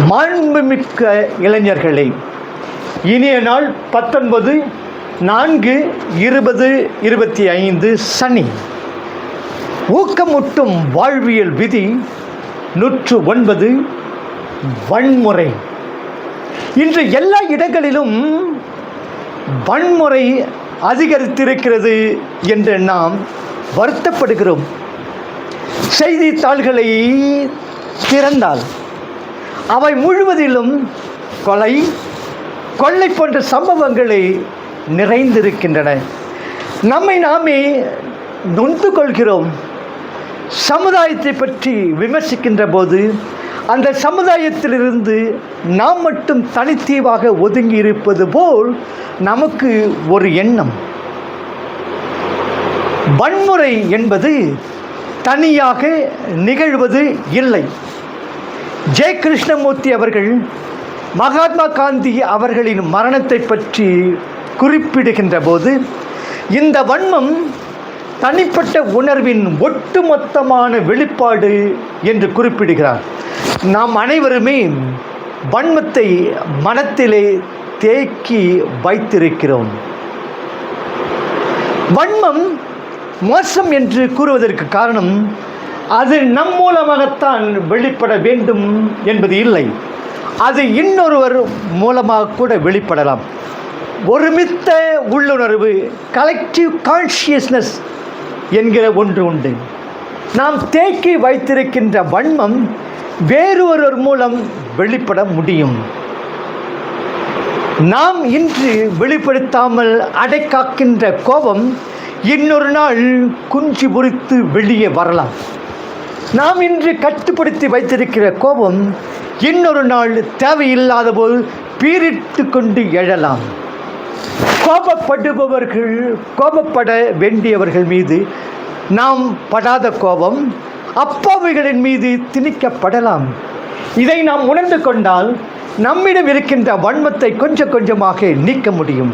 மாண்புமிக்க இளைஞர்களே இனிய நாள் பத்தொன்பது நான்கு இருபது இருபத்தி ஐந்து சனி. ஊக்கமூட்டும் வாழ்வியல் விதி நூற்று ஒன்பது வன்முறை. இன்று எல்லா இடங்களிலும் வன்முறை அதிகரித்திருக்கிறது என்று நாம் வருத்தப்படுகிறோம். செய்தித்தாள்களை திறந்தால் அவை முழுவதிலும் கொலை கொள்ளை போன்ற சம்பவங்களை நிறைந்திருக்கின்றன. நம்மை நாமே நொந்து கொள்கிறோம். சமுதாயத்தை பற்றி விமர்சிக்கின்ற போது அந்த சமுதாயத்திலிருந்து நாம் மட்டும் தனித்தீவாக ஒதுங்கி இருப்பது போல் நமக்கு ஒரு எண்ணம். வன்முறை என்பது தனியாக நிகழ்வது இல்லை. ஜெய கிருஷ்ணமூர்த்தி அவர்கள் மகாத்மா காந்தி அவர்களின் மரணத்தை பற்றி குறிப்பிடுகின்ற போது இந்த வன்மம் தனிப்பட்ட உணர்வின் ஒட்டுமொத்தமான வெளிப்பாடு என்று குறிப்பிடுகிறார். நாம் அனைவருமே வன்மத்தை மனத்திலே தேக்கி வைத்திருக்கிறோம். வன்மம் மோசம் என்று கூறுவதற்கு காரணம் அது நம் மூலமாகத்தான் வெளிப்பட வேண்டும் என்பது இல்லை. அது இன்னொருவர் மூலமாக கூட வெளிப்படலாம். ஒருமித்த உள்ளுணர்வு கலெக்டிவ் கான்ஷியஸ்னஸ் என்கிற ஒன்று உண்டு. நாம் தேக்கி வைத்திருக்கின்ற வன்மம் வேறு ஒருவர் மூலம் வெளிப்பட முடியும். நாம் இன்று வெளிப்படுத்தாமல் அடைக்காக்கின்ற கோபம் இன்னொரு நாள் குஞ்சு பொறித்து வெளியே வரலாம். நாம் இன்று கட்டுப்படுத்தி வைத்திருக்கிற கோபம் இன்னொரு நாள் தேவையில்லாத போது பீரிட்டு கொண்டு எழலாம். கோபப்படுபவர்கள் கோபப்பட வேண்டியவர்கள் மீது நாம் படாத கோபம் அப்பாவிகளின் மீது திணிக்கப்படலாம். இதை நாம் உணர்ந்து கொண்டால் நம்மிடம் இருக்கின்ற வன்மத்தை கொஞ்சம் கொஞ்சமாக நீக்க முடியும்.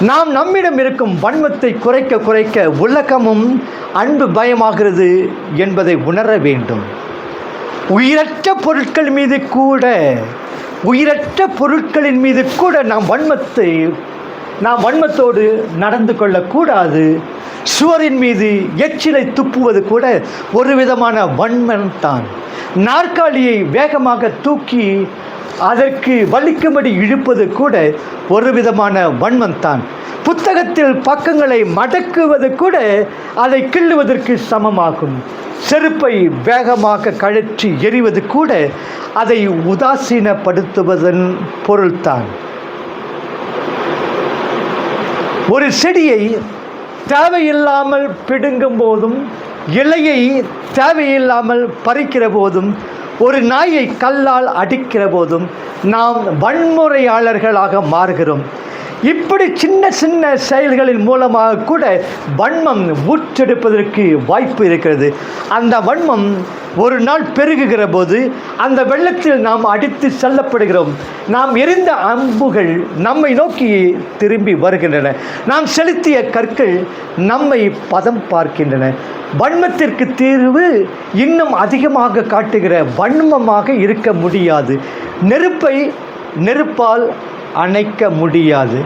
நாம் நம்மிடம் இருக்கும் வன்மத்தை குறைக்க குறைக்க உலகமும் அன்பு பயமாகிறது என்பதை உணர வேண்டும். உயிரற்ற பொருட்கள் மீது கூட உயிரற்ற பொருட்களின் மீது கூட நாம் வன்மத்தை நாம் வன்மத்தோடு நடந்து கொள்ளக்கூடாது. சுவரின் மீது எச்சிலை துப்புவது கூட ஒரு விதமான வன்மன்தான் நாற்காலியை வேகமாக தூக்கி அதற்கு வலிக்கும்படி இழுப்பது கூட ஒரு விதமான வன்மம்தான். புத்தகத்தில் பக்கங்களை மடக்குவது கூட அதை கிள்ளுவதற்கு சமமாகும். செருப்பை வேகமாக கழற்றி எறிவது கூட அதை உதாசீனப்படுத்துவதன் பொருள்தான். ஒரு செடியை தேவையில்லாமல் பிடுங்கும் போதும் இலையை தேவையில்லாமல் பறிக்கிற போதும் ஒரு நாயை கல்லால் அடிக்கிற போதும் நாம் வன்முறையாளர்களாக மாறுகிறோம். இப்படி சின்ன சின்ன செயல்களின் மூலமாக கூட வன்மம் ஊற்றெடுப்பதற்கு வாய்ப்பு இருக்கிறது. அந்த வன்மம் ஒரு நாள் பெருகுகிற போது அந்த வெள்ளத்தில் நாம் அடித்து செல்லப்படுகிறோம். நாம் எரிந்த அம்புகள் நம்மை நோக்கி திரும்பி வருகின்றன. நாம் செலுத்திய கற்கள் நம்மை பதம் பார்க்கின்றன. வன்மத்திற்கு தீர்வு இன்னும் அதிகமாக காட்டுகிற வன்மமாக இருக்க முடியாது. நெருப்பை நெருப்பால் அணைக்க முடியாது.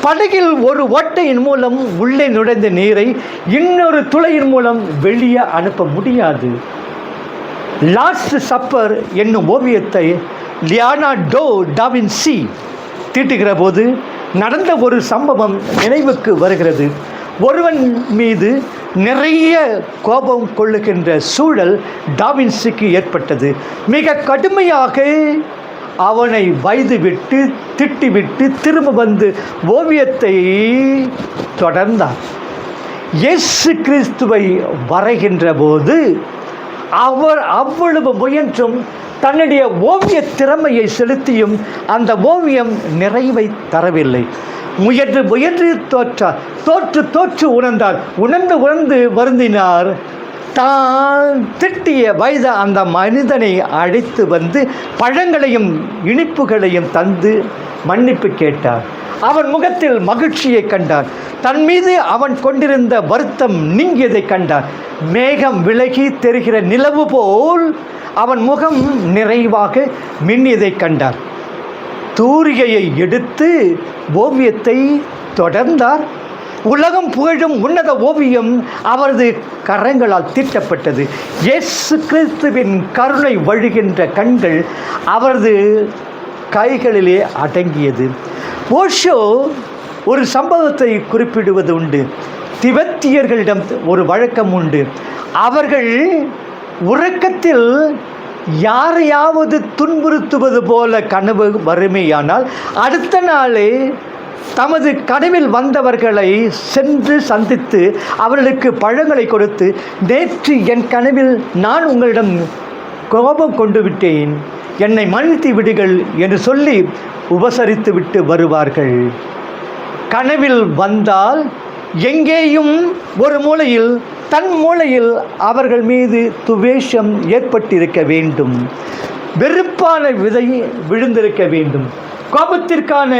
படகில் ஒரு ஓட்டையின் மூலம் உள்ளே நுழைந்த நீரை இன்னொரு துளையின் மூலம் வெளியே அனுப்ப முடியாது. லாஸ்ட் சப்பர் என்னும் ஓவியத்தை லியானா டோ டாவின் டாவின்சி தீட்டுகிற போது நடந்த ஒரு சம்பவம் நினைவுக்கு வருகிறது. ஒருவன் மீது நிறைய கோபம் கொள்ளுகின்ற சூழல் டாவின்ஸுக்கு ஏற்பட்டது. மிக கடுமையாக அவனை வைதுவிட்டு திட்டிவிட்டு திரும்ப வந்து ஓவியத்தை தொடர்ந்தான். இயேசு கிறிஸ்துவை வரைகின்ற போது அவர் அவ்வளவு முயன்றும் தன்னுடைய ஓவிய திறமையை செலுத்தியும் அந்த ஓவியம் நிறைவை தரவில்லை. முயன்று முயன்று தோற்றார். தோற்று தோற்று உணர்ந்தார். உணர்ந்து உணர்ந்து வருந்தினார். தான் திட்டிய வயத அந்த மனிதனை அழைத்து வந்து பழங்களையும் இனிப்புகளையும் தந்து மன்னிப்பு கேட்டார். அவன் முகத்தில் மகிழ்ச்சியை கண்டார். தன் மீது அவன் கொண்டிருந்த வருத்தம் நீங்கியதை கண்டார். மேகம் விலகி தெரிகிற நிலவு போல் அவன் முகம் நிறைவாக மின்னியதைக் கண்டார். தூரிகையை எடுத்து ஓவியத்தை தொடர்ந்தார். உலகம் புகழும் உன்னத ஓவியம் அவரது கரங்களால் தீட்டப்பட்டது. இயேசு கிறிஸ்துவின் கருணை வழிகின்ற கண்கள் அவரது கைகளிலே அடங்கியது. ஓஷோ ஒரு சம்பவத்தை குறிப்பிடுவது உண்டு. திபெத்தியர்களிடம் ஒரு வழக்கம் உண்டு. அவர்கள் உறக்கத்தில் யாரையாவது துன்புறுத்துவது போல கனவு வறுமையானால் அடுத்த நாளே தமது கனவில் வந்தவர்களை சென்று சந்தித்து அவர்களுக்கு பழங்களை கொடுத்து நேற்று என் கனவில் நான் உங்களிடம் கோபம் கொண்டு விட்டேன். என்னை மன்னித்து விடுங்கள் என்று சொல்லி உபசரித்து விட்டு வருவார்கள். கனவில் வந்தால் எங்கேயும் ஒரு மூலையில் தன் மூளையில் அவர்கள் மீது துவேஷம் ஏற்பட்டிருக்க வேண்டும். வெறுப்பான விதை விழுந்திருக்க வேண்டும். கோபத்திற்கான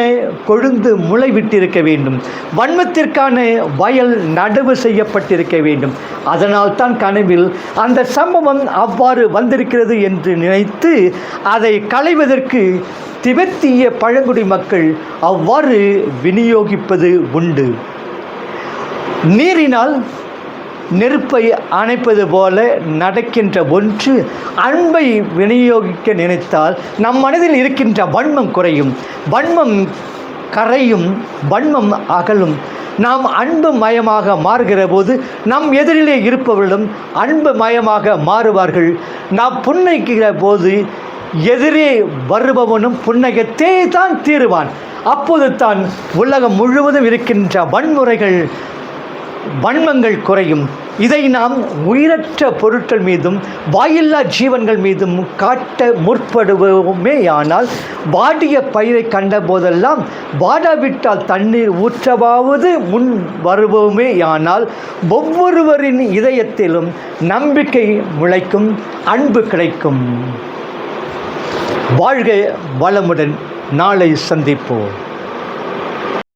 கொழுந்து முளை விட்டிருக்க வேண்டும். வன்மத்திற்கான வயல் நடவு செய்யப்பட்டிருக்க வேண்டும். அதனால் தான் கனவில் அந்த சம்பவம் அவ்வாறு வந்திருக்கிறது என்று நினைத்து அதை களைவதற்கு திபெத்திய பழங்குடி மக்கள் அவ்வாறு விநியோகிப்பது உண்டு. நீரினால் நெருப்பை அணைப்பது போல நடக்கின்ற ஒன்று அன்பை விநியோகிக்க நினைத்தால் நம் மனதில் இருக்கின்ற வன்மம் குறையும். வன்மம் கரையும் வன்மம் அகலும். நாம் அன்பு மயமாக மாறுகிற போது நம் எதிரிலே இருப்பவர்களும் அன்பு மயமாக மாறுவார்கள். நாம் புன்னைக்கிற போது எதிரே வருபவனும் புன்னகத்தே தான் தீருவான். அப்போது தான் உலகம் முழுவதும் இருக்கின்ற வன்முறைகள் வன்மங்கள் குறையும். இதை நாம் உயிரற்ற பொருட்கள் மீதும் வாயில்லா ஜீவன்கள் மீதும் காட்ட முற்படுவோமே ஆனால் வாடிய பயிரை கண்ட போதெல்லாம் வாடாவிட்டால் தண்ணீர் ஊற்றவாவது முன் வருவோமே ஆனால் ஒவ்வொருவரின் இதயத்திலும் நம்பிக்கை முளைக்கும் அன்பு கிடைக்கும். வாழ்க வளமுடன் நாளை சந்திப்போம்.